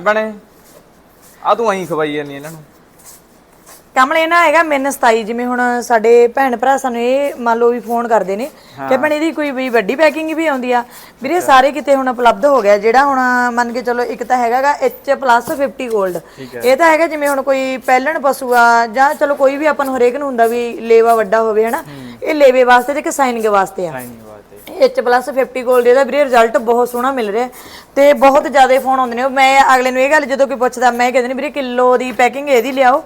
ਬਣੇ। ਆ ਤੂੰ ਐਂ ਖਵਾਈ ਜਾਂਦੀ ਇਹਨਾਂ ਨੂੰ। ਕਮਲ ਇਹ ਨਾ ਹੈਗਾ ਮੈਨ 27 ਜਿਵੇਂ ਹੁਣ ਸਾਡੇ ਭੈਣ ਭਰਾ ਸਾਨੂੰ ਇਹ ਮੰਨ ਲਓ ਵੀ ਫੋਨ ਕਰਦੇ ਨੇ ਕਿ ਭੈਣ ਇਹਦੀ ਕੋਈ ਵੀ ਵੱਡੀ ਪੈਕਿੰਗ ਵੀ ਆਉਂਦੀ ਆ। ਵੀਰੇ ਸਾਰੇ ਕਿਤੇ ਹੁਣ ਉਪਲਬਧ ਹੋ ਗਿਆ। ਜਿਹੜਾ ਹੁਣ ਮੰਨ ਕੇ ਚਲੋ ਇੱਕ ਤਾਂ ਹੈਗਾਗਾ H+ 50 골ਡ ਇਹ ਤਾਂ ਹੈਗਾ ਜਿਵੇਂ ਹੁਣ ਕੋਈ ਪਹਿਲਣ ਪਸ਼ੂ ਆ ਜਾਂ ਚਲੋ ਕੋਈ ਵੀ ਆਪਾਂ ਨੂੰ ਹਰੇਕ ਨੂੰ ਹੁੰਦਾ ਵੀ ਲੇਵਾ ਵੱਡਾ ਹੋਵੇ ਹਨਾ। ਇਹ ਲੇਵੇ ਵਾਸਤੇ ਤੇ ਸਾਈਨਿੰਗ ਵਾਸਤੇ ਆ। ਵਾਸਤੇ। H ਪਲੱਸ 50 골ਡ ਇਹਦਾ ਵੀਰੇ ਰਿਜ਼ਲਟ ਬਹੁਤ ਸੋਹਣਾ ਮਿਲ ਰਿਹਾ। ਤੇ ਬਹੁਤ ਜ਼ਿਆਦਾ ਫੋਨ ਆਉਂਦੇ ਨੇ ਉਹ। ਮੈਂ ਅਗਲੇ ਨੂੰ ਇਹ ਗੱਲ ਜਦੋਂ ਕੋਈ ਪੁੱਛਦਾ, ਮੈਂ ਕਹਿੰਦੀ ਨੇ ਵੀਰੇ ਕਿਲੋ ਦੀ ਪੈਕਿੰਗ ਇਹਦੀ ਲਿਆਓ।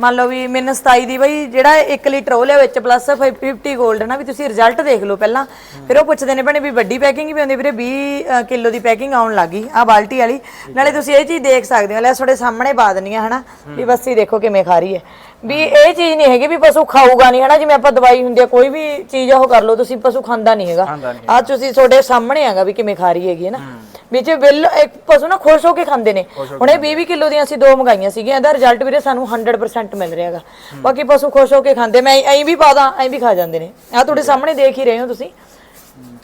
ਮੰਨ ਲਓ ਵੀ ਮੈਨੂੰ 27 ਦੀ ਬਈ, ਜਿਹੜਾ 1 ਲੀਟਰ ਉਹ ਲਿਆਓ, H ਪਲੱਸ 50 골ਡ ਨਾ, ਵੀ ਤੁਸੀਂ ਰਿਜ਼ਲਟ ਦੇਖ ਲਓ ਪਹਿਲਾਂ। ਫਿਰ ਉਹ ਪੁੱਛਦੇ ਨੇ ਭੈਣੇ ਵੀ ਵੱਡੀ ਪੈਕਿੰਗ ਵੀ ਆਉਂਦੀ, ਵੀਰੇ 20 ਕਿਲੋ ਦੀ ਪੈਕਿੰਗ ਆਉਣ ਲੱਗੀ ਆ ਬਾਲਟੀ ਵਾਲੀ। ਨਾਲੇ ਤੁਸੀਂ ਇਹ ਚੀਜ਼ ਦੇਖ ਸਕਦੇ ਹੋ, ਲੈ, ਤੁਹਾਡੇ ਸਾਹਮਣੇ ਪਾ ਦਿੰਨੀ ਆ ਹਨਾ? ਵੀ ਬਸ ਹੀ ਦੇਖੋ ਕਿਵੇਂ ਖਾ ਰਹੀ ਹੈ। ਵੀ ਇਹ ਚੀਜ਼ ਨਹੀਂ ਹੈਗੀ ਵੀ ਪਸ਼ੂ ਖਾਊਗਾ ਨਹੀਂ ਹਨਾ? ਜਿਵੇਂ ਆਪਾਂ ਦਵਾਈ ਹੁੰਦੀ ਆ ਕੋਈ ਵੀ ਚੀਜ਼ ਉਹ ਕਰ ਲਓ ਤੁਸੀਂ ਪਸ਼ੂ ਖਾਂਦਾ ਨਹੀਂ ਹੈਗਾ। ਖਾਂਦਾ ਨਹੀਂ ਆ ਤੁਸੀਂ ਤੁਹਾਡੇ ਸਾਹਮਣੇ ਹੈਗਾ ਵੀ ਕਿਵੇਂ ਖਾ ਰਹੀ ਹੈਗੀ ਹੈ। ਨਾ ਵਿੱਚ ਬਿੱਲ ਇੱਕ ਪਸ਼ੂ ਨਾ ਖੁਸ਼ ਹੋ ਕੇ ਖਾਂਦੇ ਨੇ। ਹੁਣ ਇਹ 20 ਕਿਲੋ ਦੀਆਂ ਅਸੀਂ ਦੋ ਮੰਗਾਈਆਂ ਸੀਗੀਆਂ ਇਹਦਾ ਰਿਜ਼ਲਟ ਵੀਰੇ ਸਾਨੂੰ 100% ਮਿਲ ਰਿਹਾ ਹੈਗਾ। ਬਾਕੀ ਪਸ਼ੂ ਖੁਸ਼ ਹੋ ਕੇ ਖਾਂਦੇ ਮੈਂ ਐਂ ਵੀ ਪਾਦਾ ਐਂ ਵੀ ਖਾ ਜਾਂਦੇ ਨੇ। ਆ ਤੁਹਾਡੇ ਸਾਹਮਣੇ ਦੇਖ ਹੀ ਰਹੇ ਹੋ ਤੁਸੀਂ।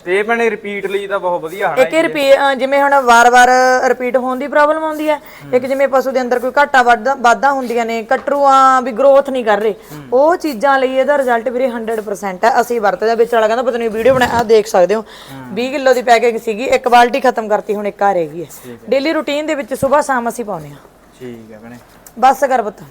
ਤੇ ਭੈਣੇ ਰਿਪੀਟ ਲਈ ਤਾਂ ਬਹੁਤ ਵਧੀਆ ਹਨਾ ਇੱਕ ਇਹ ਰਿਪੀ ਅ, ਜਿਵੇਂ ਹੁਣ ਵਾਰ-ਵਾਰ ਰਿਪੀਟ ਹੋਣ ਦੀ ਪ੍ਰੋਬਲਮ ਆਉਂਦੀ ਹੈ ਇੱਕ ਜਿਵੇਂ ਪਸ਼ੂ ਦੇ ਅੰਦਰ ਕੋਈ ਘਾਟਾ ਵਾਧਾ ਵਾਧਾ ਹੁੰਦੀਆਂ ਨੇ ਕਟਰੂਆਂ ਵੀ ਗਰੋਥ ਨਹੀਂ ਕਰ ਰਹੇ ਉਹ ਚੀਜ਼ਾਂ ਲਈ ਇਹਦਾ ਰਿਜ਼ਲਟ ਵੀਰੇ 100% ਹੈ। ਅਸੀਂ ਵਰਤਦੇ ਹਾਂ। ਵਿੱਚ ਵਾਲਾ ਕਹਿੰਦਾ ਪਤਾ ਨਹੀਂ ਵੀਡੀਓ ਬਣਾ ਆ ਦੇਖ ਸਕਦੇ ਹੋ। 20 ਕਿਲੋ ਦੀ ਪੈਕਿੰਗ ਸੀਗੀ ਇੱਕ ਬਾਲਟੀ ਖਤਮ ਕਰਤੀ ਹੁਣ ਇੱਕ ਆ ਰਹੀ ਹੈ। ਡੇਲੀ ਰੂਟੀਨ ਦੇ ਵਿੱਚ ਸਵੇਰ ਸ਼ਾਮ ਅਸੀਂ ਪਾਉਂਦੇ ਹਾਂ। ਠੀਕ ਹੈ ਭੈਣੇ। ਬਸ ਕਰ ਪੁੱਤ।